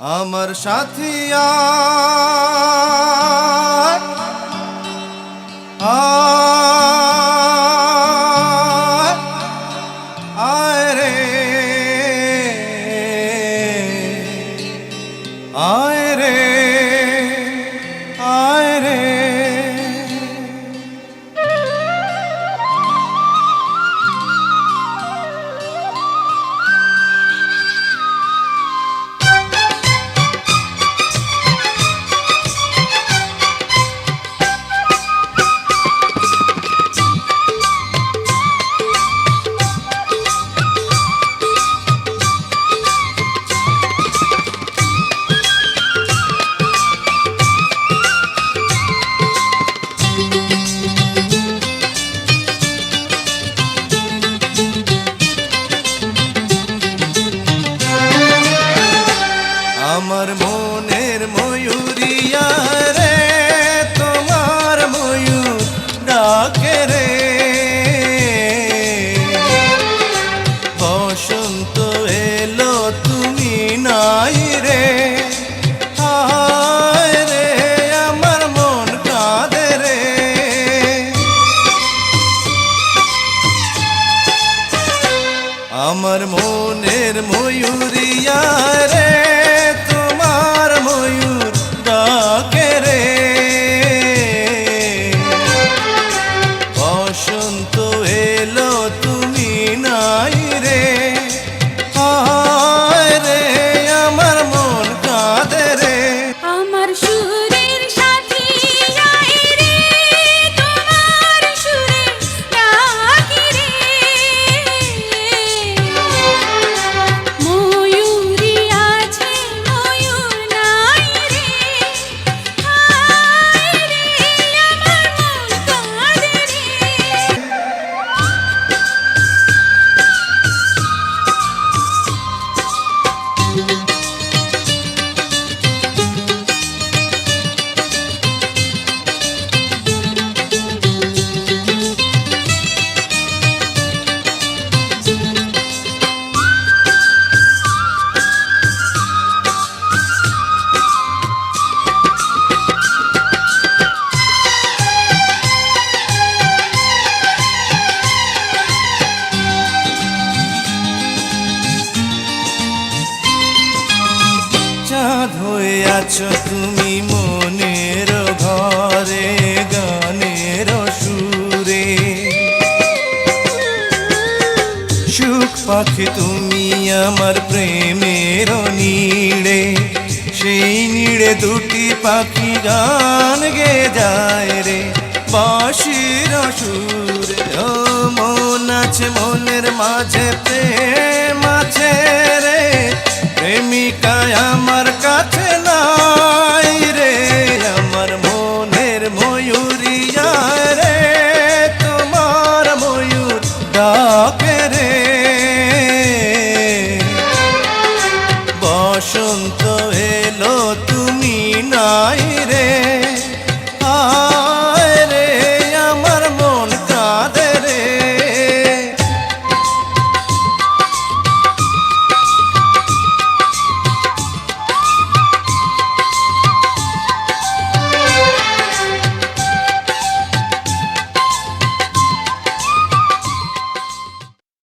আমার সাথিয়া আয় রে। আয় রে। ডাকে রে। বসন্ত এলো তুমি নাই রে। রে আমার আমার মনের ময়ূরিয়া রে। আছো তুমি মনের ঘরে, গানের সুরে। সুখ পাখি তুমি আমার প্রেমের নীড়ে। সেই নীড়ে দুটি পাখি গান গে যায় রে, বাঁশির সুরে। ও, মন আছে মনের মাঝে, প্রেম আছে রে। প্রেমিকায়